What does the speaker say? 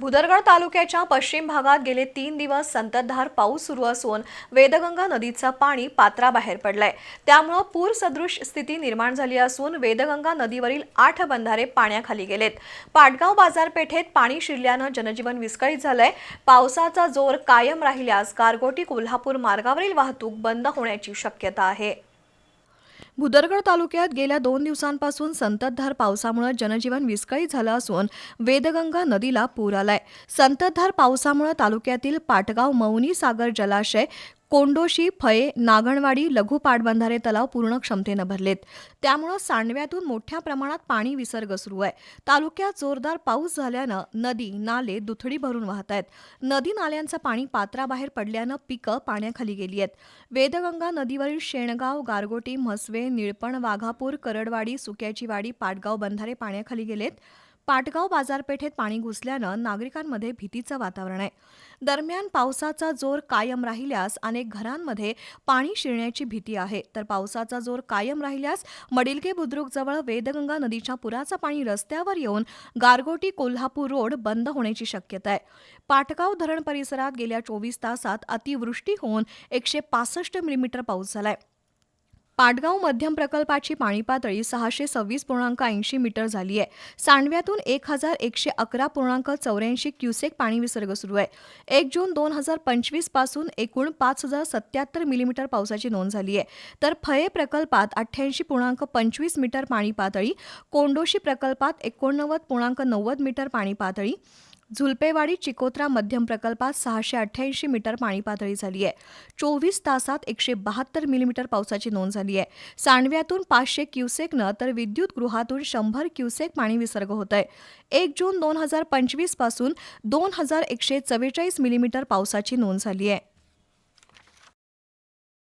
भुदरगड तालुक्याच्या पश्चिम भागात गेले तीन दिवस संततधार पाऊस सुरू असून वेदगंगा नदीचं पाणी पात्राबाहेर पडलंय. त्यामुळं पूर सदृश स्थिती निर्माण झाली असून वेदगंगा नदीवरील आठ बंधारे पाण्याखाली गेलेत. पाटगाव बाजारपेठेत पाणी शिरल्यानं जनजीवन विस्कळीत झालंय. पावसाचा जोर कायम राहिल्यास गारगोटी कोल्हापूर मार्गावरील वाहतूक बंद होण्याची शक्यता आहे. भुदरगड तालुक्यात गेल्या दोन दिवसांपासून संततधार पावसामुळे जनजीवन विस्कळीत झालं असून वेदगंगा नदीला पूर आलाय. संततधार पावसामुळे तालुक्यातील पाटगाव मौनी सागर जलाशय कोंडोशी फये नागणवाडी लघु पाटबंधारे तलाव पूर्ण क्षमतेनं भरलेत. त्यामुळं सांडव्यातून मोठ्या प्रमाणात पाणी विसर्ग सुरू आहे. तालुक्यात जोरदार पाऊस झाल्यानं नदी नाले दुथडी भरून वाहत आहेत. नदी नाल्यांचं पाणी पात्राबाहेर पडल्यानं पिकं पाण्याखाली गेली आहेत. वेदगंगा नदीवरील शेणगाव गारगोटी म्हसवे निळपण वाघापूर करडवाडी सुक्याची वाडी पाटगाव बंधारे पाण्याखाली गेलेत. पाटगाव बाजारपेठेत पाणी घुसल्यानं नागरिकांमध्ये भीतीचं वातावरण आहे. दरम्यान पावसाचा जोर कायम राहिल्यास अनेक घरांमध्ये पाणी शिरण्याची भीती आहे. तर पावसाचा जोर कायम राहिल्यास मडिलके बुद्रुकजवळ वेदगंगा नदीच्या पुराचं पाणी रस्त्यावर येऊन गारगोटी कोल्हापूर रोड बंद होण्याची शक्यता आहे. पाटगाव धरण परिसरात गेल्या चोवीस तासात अतिवृष्टी होऊन एकशे पासष्ट मिलीमीटर पाऊस झालाय. पाटगाव मध्यम प्रकल्पाची पाणी पातळी सहाशे सव्वीस पूर्णांक ऐंशी मीटर झाली आहे. सांडव्यातून एक हजार एकशे अकरा पूर्णांक चौऱ्याऐंशी क्युसेक पाणी विसर्ग सुरू आहे. एक जून दोन हजार पंचवीसपासून एकूण पाच हजार सत्याहत्तर मिलीमीटर पावसाची नोंद झाली आहे. तर फये प्रकल्पात अठ्ठ्याऐंशी पूर्णांक पंचवीस मीटर पाणी पातळी कोंडोशी प्रकल्पात एकोणनव्वद पूर्णांक नव्वद मीटर पाणी पातळी झुलपेवाडी चिकोत्रा मध्यम प्रकल्पात सहाशे अठ्ठ्याऐंशी मीटर पाणी पातळी झाली आहे. चोवीस तासात एकशे बहात्तर मिलीमीटर पावसाची नोंद झाली आहे. सांडव्यातून पाचशे क्युसेकनं तर विद्युत गृहातून शंभर क्युसेक पाणी विसर्ग होत आहे एक जून दोन हजार पंचवीसपासून दोन हजार एकशे चव्वेचाळीस मिलीमीटर पावसाची नोंद झाली आहे.